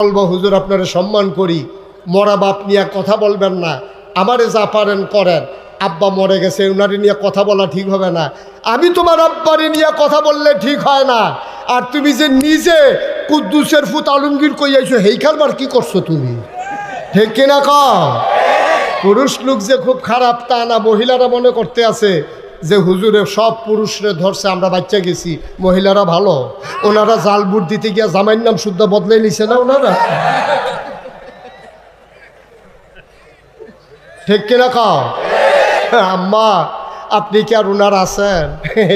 বলব, হুজুর, আপনারা সম্মান করি। মরা বাপ নিয়ে কথা বলবেন না। আমারে যা পারেন করেন। আব্বা মরে গেছে, উনারে নিয়ে কথা বলা ঠিক হবে না। আমি তোমার আব্বারে নিয়ে কথা বললে ঠিক হয় না। আর তুমি যে নিজে কুদ্দুসের ফুত আলমগীর কই আইছো হেইখানবার কি করছ তুমি? ঠিক কিনা ক পুরুষ লোক যে খুব খারাপ, তা না, মহিলারা মনে করতে আছে যে হুজুরে সব পুরুষরে ধরছে, আমরা বাচ্চা গেছি, মহিলারা ভালো। ওনারা জাল বুট দিতে গিয়া জামাইয়ের নাম শুদ্ধ বদলে নিছে না ওনারা? ঠিক কিনা কাও? আম্মা, আপনি কি আর ওনার আছেন?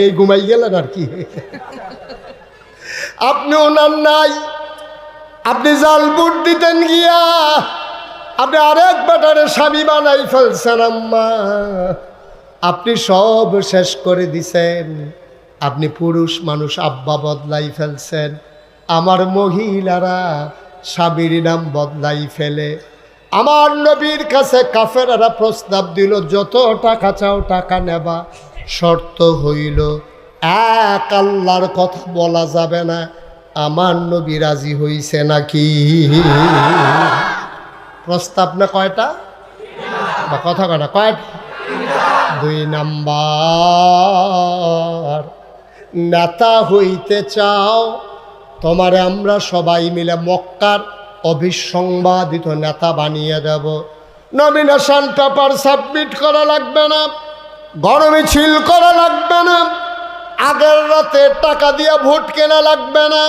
এই ঘুমাই গেলেন আর কি? আপনি ওনার নাই। আপনি জাল বুট দিতেন গিয়া। আপনি আরেক বেটারে স্বামী বানাই ফেলছেন, আম্মা। আপনি সব শেষ করে দিছেন। আপনি পুরুষ মানুষ আব্বা বদলাই ফেলছেন। আমার মহিলারা স্বামীর নাম বদলাই ফেলে। আমার নবীর কাছে কাফেরারা প্রস্তাব দিল, যত টাকা চাও টাকা নেবা। শর্ত হইল, এক আল্লাহর কথা বলা যাবে না। আমার নবী রাজি হইছে নাকি? প্রস্তাব না কয়টা? বা কথা কয়টা কয়টা? দুই নাম্বার। নেতা হইতে চাও, তোমারে আমরা সবাই মিলে মক্কার অভিসংবাদিত নেতা বানিয়ে দেব। নমিনেশন পেপার সাবমিট করা লাগবে না, গরমে ছিল করা লাগবে না, আগের রাতে টাকা দিয়ে ভোট কেনা লাগবে না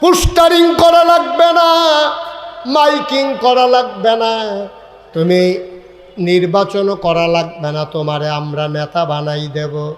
পোস্টারিং করা লাগবে না, মাইকিং করা লাগবে না। তুমি নির্বাচনও করা লাগবে না তোমারে, আমরা নেতা বানাই দেব।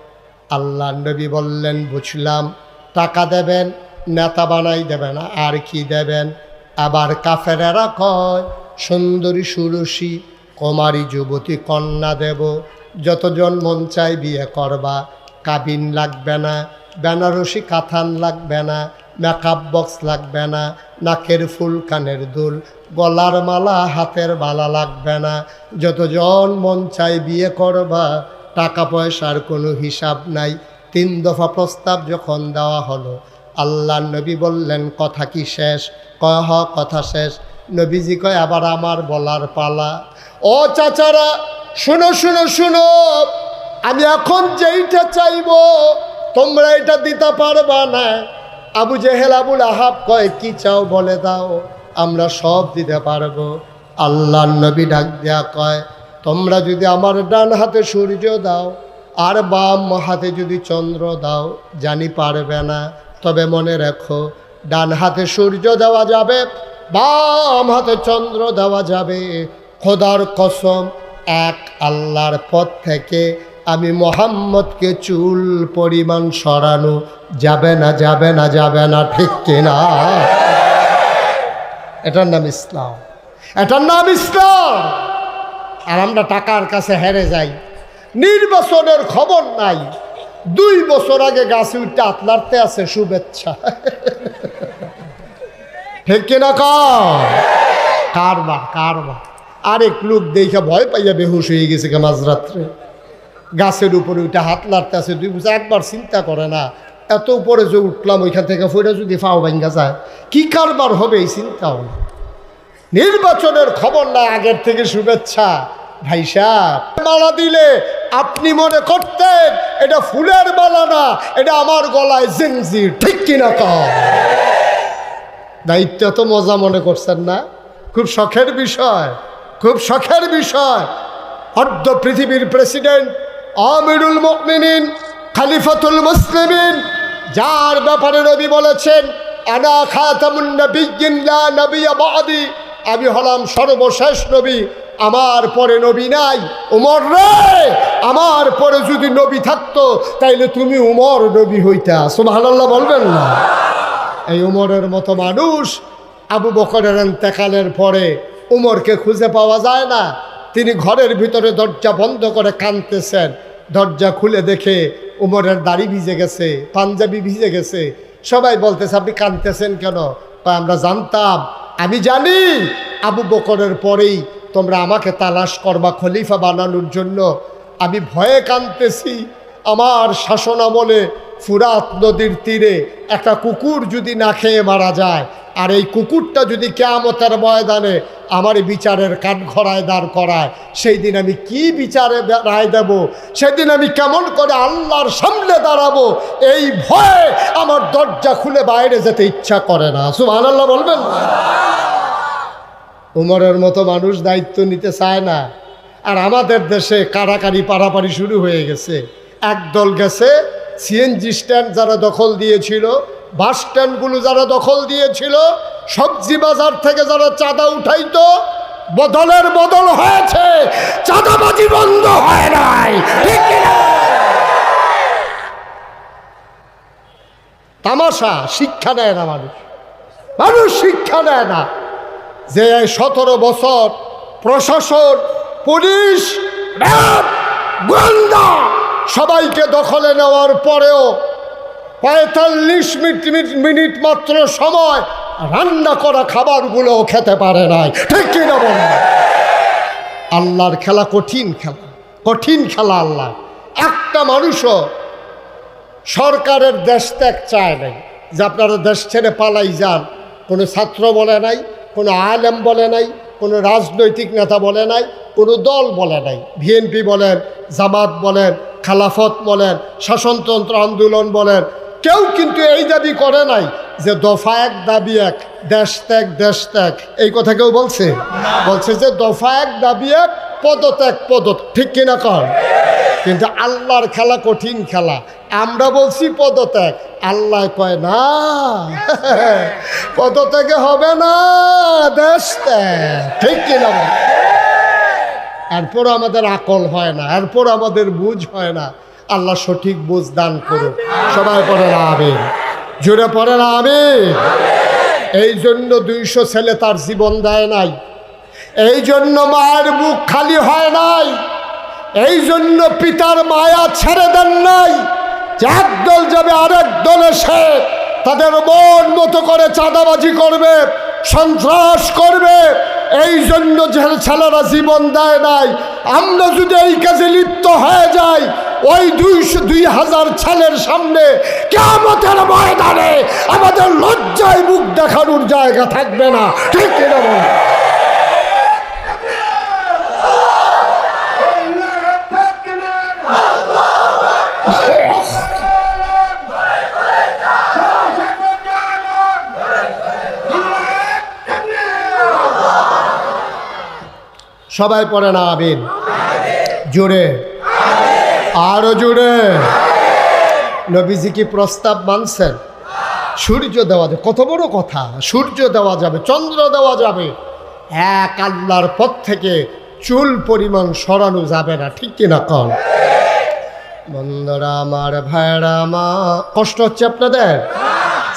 আল্লাহ নবী বললেন, বুঝলাম। টাকা দেবেন, নেতা বানাই দেবে না আর কি দেবেন? আবার কাফেরেরা কয়, সুন্দরী সুরসী, কুমারী যুবতী কন্যা দেব। যতজন মন চাই বিয়ে করবা। কাবিন লাগবে না, বেনারসি কাথান লাগবে না মেকআপ বক্স লাগবে না নাকের ফুল কানের দুল, গলার মালা, হাতের বালা লাগবে না। যতজন মন চাই বিয়ে করবা, টাকা পয়সার কোনো হিসাব নাই। তিন দফা প্রস্তাব যখন দেওয়া হলো আল্লাহ নবী বললেন, কথা কি শেষ? কয়, হ, কথা শেষ। নবীজি কয়, আবার আমার বলার পালা। ও চাচারা, শুনো শুনো শুনো, আমি এখন যেইটা চাইব, তোমরা এটা দিতে পারবা না। আবু জেহেল আবুল আহাব কয়, কি চাও বলে দাও, আমরা সব দিতে পারব। আল্লাহ নবী ডাক দেয়া কয়, তোমরা যদি আমার ডান হাতে সূর্য দাও, আর বাম হাতে যদি চন্দ্র দাও, জানি পারবে না। তবে মনে রেখো, ডান হাতে সূর্য দেওয়া যাবে, বাম হাতে চন্দ্র দেওয়া যাবে। খোদার কসম, এক আল্লাহর পথ থেকে আমি মোহাম্মদকে চুল পরিমাণ সরানো যাবে না যাবে না যাবে না, ঠিক কিনা? এটার নাম ইসলাম। এটার নাম ইসলাম। আর আমরা টাকার কাছে হেরে যাই। নির্বাচনের খবর নাই। দুই বছর আগে গাছে উঠতে আতলারতে আছে শুভেচ্ছা। ঠিক কিনা কর কারবার কারবার। আরেক লোক দেখে ভয় পাইয়া বেহুশ হয়ে গেছে মাঝরাত্রে। গাছের উপরে ওইটা হাত লাড়তে আছে দুই বছর একবার চিন্তা করে না। এত উপরে যে উঠলাম, ওইখান থেকে ফইরা যদি ফাও ভাঙ্গা যায়, কি কারবার হবে এই চিন্তাও না। নির্বাচনের খবর না, আগের থেকে শুভেচ্ছা। ভাই মালা দিলে আপনি মনে করতেন এটা ফুলের মালা না, এটা আমার গলায় জেনজির ঠিক কিনা কম দায়িত্ব তো মজা মনে করছেন না? খুব শখের বিষয়, খুব শখের বিষয়। অর্ধ পৃথিবীর প্রেসিডেন্ট আমিরুল মুমিনিন, খালিফাতুল মুসলিমিন, যার ব্যাপারে নবী বলেছেন, আনা খাতামুন নবিয়্যিন, লা নবিয়্য বাদি। আমি হলাম সর্বশেষ নবী, আমার পরে নবী নাই, উমর রে! আমার পরে যদি নবী থাকতো, তাইলে তুমি উমর নবী হইতা। সুবহানাল্লাহ বলবেন না? এই উমরের মতো মানুষ আবু বকরের এন্তেকালের পরে উমরকে খুঁজে পাওয়া যায় না। তিনি ঘরের ভিতরে দরজা বন্ধ করে কাঁদতেছেন। দরজা খুলে দেখে উমরের দাড়ি ভিজে গেছে, পাঞ্জাবি ভিজে গেছে। সবাই বলতেছে, আপনি কাঁদতেছেন কেন? আমরা জানতাম। আমি জানি, আবু বকরের পরেই তোমরা আমাকে তালাশ করবা, খলিফা বানানোর জন্য। আমি ভয়ে কাঁদতেছি। আমার শাসন আমলে ফুরাত নদীর তীরে একটা কুকুর যদি না খেয়ে মারা যায়, আর এই কুকুরটা যদি কেয়ামতের ময়দানে আমার বিচারের কাঠঘড়ায় দাঁড় করায় সেই দিন আমি কি বিচারে রায় দেব? সেদিন আমি কেমন করে আল্লাহর সামনে দাঁড়াবো? এই ভয়ে আমার দরজা খুলে বাইরে যেতে ইচ্ছা করে না। সুমান আল্লাহ বলবেন? উমরের মতো মানুষ দায়িত্ব নিতে চায় না। আর আমাদের দেশে কারাকারি, পারাপারি শুরু হয়ে গেছে। একদল গেছে সিএনজি স্ট্যান্ড যারা দখল দিয়েছিল, বাস স্ট্যান্ডগুলো যারা দখল দিয়েছিল, সবজি বাজার থেকে যারা চাঁদা উঠাইতো, বদলের বদল হয়েছে, চাঁদাবাজি বন্ধ হয় নাই তামাশা শিক্ষা নেয় না মানুষ। মানুষ শিক্ষা নেয় না। যে সতেরো বছর প্রশাসন, পুলিশ গোয়েন্দা সবাইকে দখলে নেওয়ার পরেও পঁয়তাল্লিশ মিনিট মিনিট মাত্র সময় রান্না করা খাবারগুলো খেতে পারে নাই। ঠিক কিনা বলেন আল্লাহর খেলা কঠিন খেলা কঠিন খেলা আল্লাহ। একটা মানুষও সরকারের দেশ ত্যাগ চায় নাই। যে আপনারা দেশ ছেড়ে পালাই যান, কোনো ছাত্র বলে নাই, কোনো আলেম বলে নাই, কোনো রাজনৈতিক নেতা বলে নাই কোনো দল বলে নাই। বিএনপি বলেন, জামাত বলেন, খালাফত বলেন, শাসনতন্ত্র আন্দোলন বলেন। কেউ কিন্তু এই দাবি করে নাই যে দফা এক, দাবি এক, দেশ ত্যাগ দেশ ত্যাগ। এই কথা কেউ বলছে? বলছে যে দফা এক, দাবি এক, পদত্যাগ পদ ঠিক কিনা কর কিন্তু আল্লাহর খেলা কঠিন খেলা। আমরা বলছি পদত্যাগ। আল্লাহ কয়, না, পদত্যাগে হবে না, দেশ ত্যাগ। ঠিক কিনা এরপর আমাদের আকল হয় না এরপর আমাদের বুঝ হয় না। আল্লাহ সঠিক বুঝ দান করুক। সবাই না আবে জুড়ে পড়ে আবে এই জন্য দুইশো ছেলে তার জীবন দেয় নাই। এই জন্য মায়ের বুক খালি হয় নাই। এই জন্য পিতার মায়া ছেড়ে দেন নাই। যে একদল যাবে, আরেক দল এসে তাদের মন মতো করে চাঁদাবাজি করবে, সন্ত্রাস করবে এই জন্য ছেলেরা জীবন দেয় নাই। আমরা যদি এই কাজে লিপ্ত হয়ে যাই, ওই দুইশো দুই হাজার ছেলের সামনে কেমতের ময়দানে আমাদের লজ্জায় মুখ দেখানোর জায়গা থাকবে না। ঠিক কিনা সবাই পড়ে না আবিন জোরে আরও জোরে নবীজি কি প্রস্তাব মানছেন? সূর্য দেওয়া যাবে। কত বড় কথা। সূর্য দেওয়া যাবে, চন্দ্র দেওয়া যাবে। এক আল্লাহর পথ থেকে চুল পরিমাণ সরানো যাবে না, ঠিক কিনা কন? বন্ধুরা, আমার ভাইরা আমার কষ্ট হচ্ছে আপনাদের?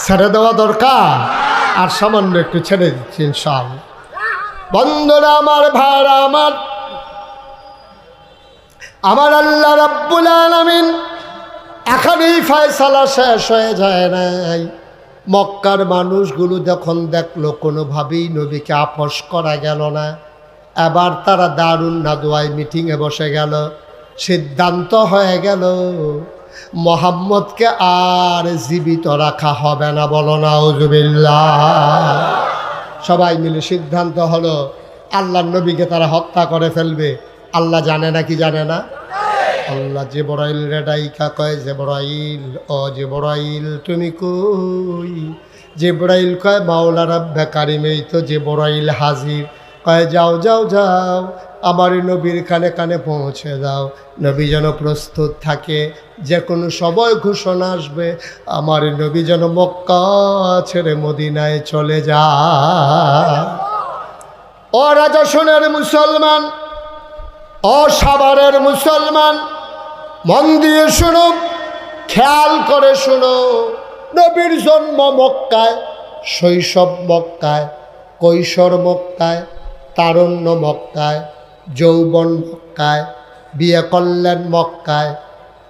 ছেড়ে দেওয়া দরকার? আর সামান্য একটু ছেড়ে দিচ্ছি, ইনশাআল্লাহ। বন্ধুরা, আমার ভাইরা, আমার আমার আল্লাহ রাব্বুল আলামিন এখানেই ফয়সালা শেষ হয়ে যায় নাই। মক্কার মানুষগুলো যখন দেখল, কোনোভাবেই নবীকে আপোষ করা গেল না। এবার তারা দারুণ নাদোয়ায় মিটিংয়ে বসে গেল, সিদ্ধান্ত হয়ে গেল, মোহাম্মদকে আর জীবিত রাখা হবে না বলো না সবাই মিলে সিদ্ধান্ত হলো, আল্লাহর নবীকে তারা হত্যা করে ফেলবে। আল্লাহ জানে না কি জানে না? আল্লাহ যে বড়াইল রেডাইকা কয় ও যে বড়াইল তুমি কই? যে বড়াইল কয় মাওলা রাব্বে কারিমেই তো যে বড়াইল হাজির। কয়, যাও যাও যাও, আমার নবীর কানে কানে পৌঁছে দাও। নবী যেন প্রস্তুত থাকে যে কোনো সময় ঘোষণা আসবে, আমার নবী যেন মক্কা ছেড়ে মদিনায় চলে যা ও রাজা সোনার মুসলমান ও সাভারের মুসলমান, মন দিয়ে শুনো, খেয়াল করে শুনো, নবীর জন্ম মক্কায়, শৈশব মক্কায়, কৈশোর মক্কায় তারুণ্য মক্কায়, যৌবন মক্কায়, বিয়ে করলেন মক্কায়,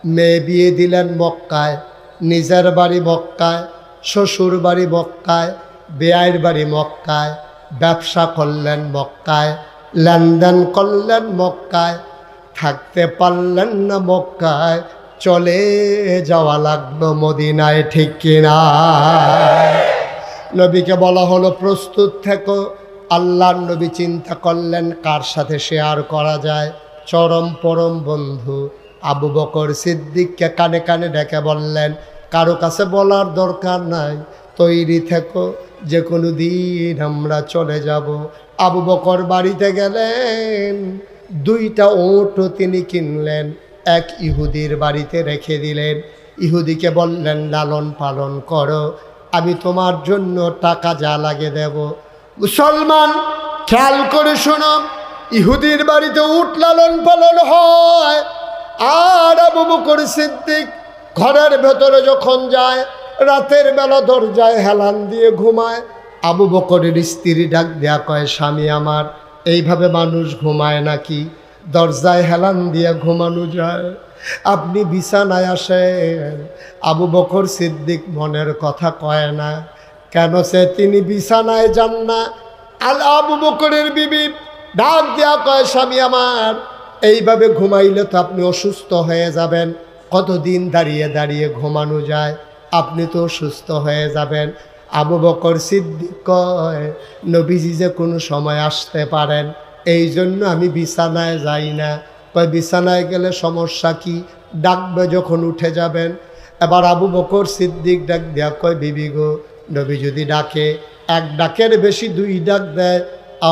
মেয়ে বিয়ে দিলেন মক্কায়, নিজের বাড়ি মক্কায়, শ্বশুর বাড়ি মক্কায় বেয়াইর বাড়ি মক্কায়, ব্যবসা করলেন মক্কায়, লেনদেন করলেন মক্কায়, থাকতে পারলেন না মক্কায়, চলে যাওয়া লাগল মদিনায় ঠিক কিনা। নবীকে বলা হলো, প্রস্তুত থেকো আল্লাহর নবী চিন্তা করলেন, কার সাথে শেয়ার করা যায়? চরম পরম বন্ধু আবু বকর সিদ্দিককে কানে কানে ডেকে বললেন, কারও কাছে বলার দরকার নাই, তৈরি থেকো যে কোনো দিন আমরা চলে যাব। আবু বকর বাড়িতে গেলেন, দুইটা ওটও তিনি কিনলেন, এক ইহুদির বাড়িতে রেখে দিলেন। ইহুদিকে বললেন, লালন পালন করো, আমি তোমার জন্য টাকা যা লাগে দেব। মুসলমান, খেয়াল করে শোনো, ইহুদির বাড়িতে উঠ লালন পালন হয়। আর আবু বকর সিদ্দিক ঘরের ভেতরে যখন যায়, রাতের বেলা দরজায় হেলান দিয়ে ঘুমায়। আবু বকরের স্ত্রী ডাক দেয়া কয়, স্বামী আমার, এইভাবে মানুষ ঘুমায় নাকি? দরজায় হেলান দিয়ে ঘুমানো যায়। আপনি বিছানায় আসেন। আবু বকর সিদ্দিক মনের কথা কয় না কেন সে তিনি বিছানায় যান না? আল আবু বকরের বিবি ডাক দেয়া কয়, স্বামী আমার, এইভাবে ঘুমাইলে তো আপনি অসুস্থ হয়ে যাবেন। কতদিন দাঁড়িয়ে দাঁড়িয়ে ঘুমানো যায়? আপনি তো সুস্থ হয়ে যাবেন। আবু বকর সিদ্দিক কয়, নবীজি যে কোনো সময় আসতে পারেন, এই জন্য আমি বিছানায় যাই না। কয়, বিছানায় গেলে সমস্যা কি? ডাকবে যখন উঠে যাবেন? এবার আবু বকর সিদ্দিক ডাক দেয়া কয়, বিবি গো নবী যদি ডাকে, এক ডাকের বেশি দুই ডাক দেয়,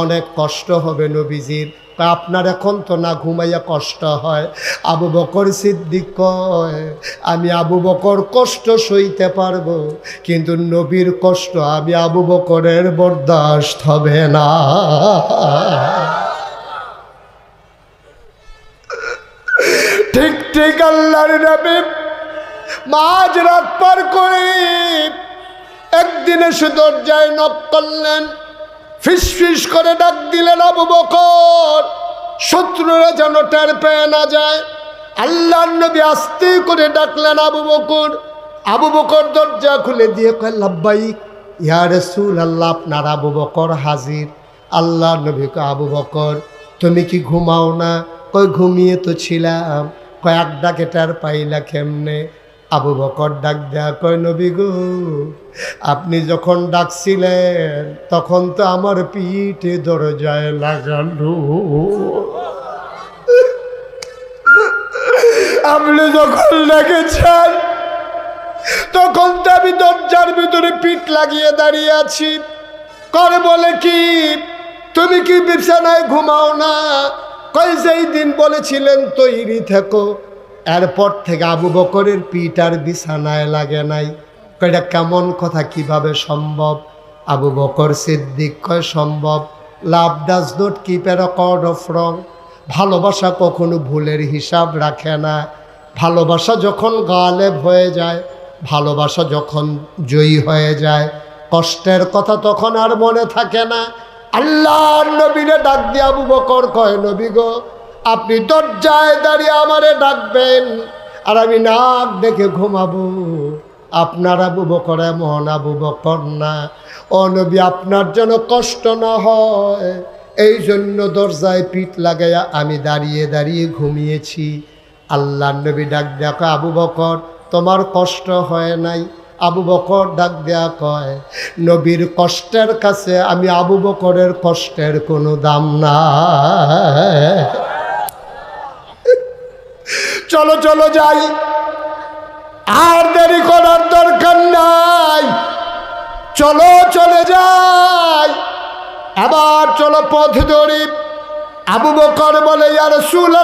অনেক কষ্ট হবে নবীজির। আপনার এখন তো না ঘুমাইয়া কষ্ট হয়। আবু বকর সিদ্দিক কয়, আমি আবু বকর কষ্ট সইতে পারব, কিন্তু নবীর কষ্ট আমি আবু বকরের বরদাস্ত হবে না। ঠিক ঠিক, আল্লাহর নবী। মাঝ রাত পার করে একদিন এসে দরজায় নক করলেন, ফিস ফিস করে ডাক দিলেন, আবু বকর, শত্রুরা যেন টের পেয়ে না যায়। আল্লাহর নবী আস্তে করে ডাকলেন, আবু বকর আবু বকর দরজা খুলে দিয়ে কয়, লাব্বাইক, ইয়া রসুল আল্লাহ আপনার আবু বকর হাজির। আল্লাহ নবী কয়, আবু বকর, তুমি কি ঘুমাও না? কই ঘুমিয়ে তো ছিলাম। কয়েক ডাকে টার পাইলা কেমনে? আবু বকর ডাক দেয়া কয়, নবী গো, আপনি যখন ডাকছিলেন, তখন তো আমার পিঠে দরজায় লাগানো আপনি যখন ডেকেছেন, তখন তো আমি দরজার ভিতরে পিঠ লাগিয়ে দাঁড়িয়ে আছি। কর বলে কি, তুমি কি বিছানায় ঘুমাও না? কই যেই দিন বলেছিলেন তৈরি থেকো। এরপর থেকে আবু বকরের পিঠ আর বিছানায় লাগে নাই। কয়টা কেমন কথা, কীভাবে সম্ভব? আবু বকর সিদ্দিক, কয় সম্ভব? Love does not keep a of wrong ভালোবাসা কখনো ভুলের হিসাব রাখে না। ভালোবাসা যখন গালেব হয়ে যায়, ভালোবাসা যখন জয়ী হয়ে যায়, কষ্টের কথা তখন আর মনে থাকে না। আল্লাহ নবীরে ডাক দিয়ে আবু বকর কয়, নবী গো আপনি দরজায় দাঁড়িয়ে আমারে ডাকবেন আর আমি নাক দেখে ঘুমাবো। আপনার আবু বকর এমন আবু বকর না। ও নবী, আপনার যেন কষ্ট না হয়। এই জন্য দরজায় পিঠ লাগাইয়া আমি দাঁড়িয়ে দাঁড়িয়ে ঘুমিয়েছি। আল্লাহ নবী ডাক দেখো আবু বকর, তোমার কষ্ট হয় নাই? আবু বকর ডাক দেয়া কয়, নবীর কষ্টের কাছে আমি আবু বকরের কষ্টের কোনো দাম না চলো চলো যাই। আর দেরি করার দরকার নাই। চলো, চলে যাই। আবার চলো পথ ধরি। আবু বকর বলে আর সুল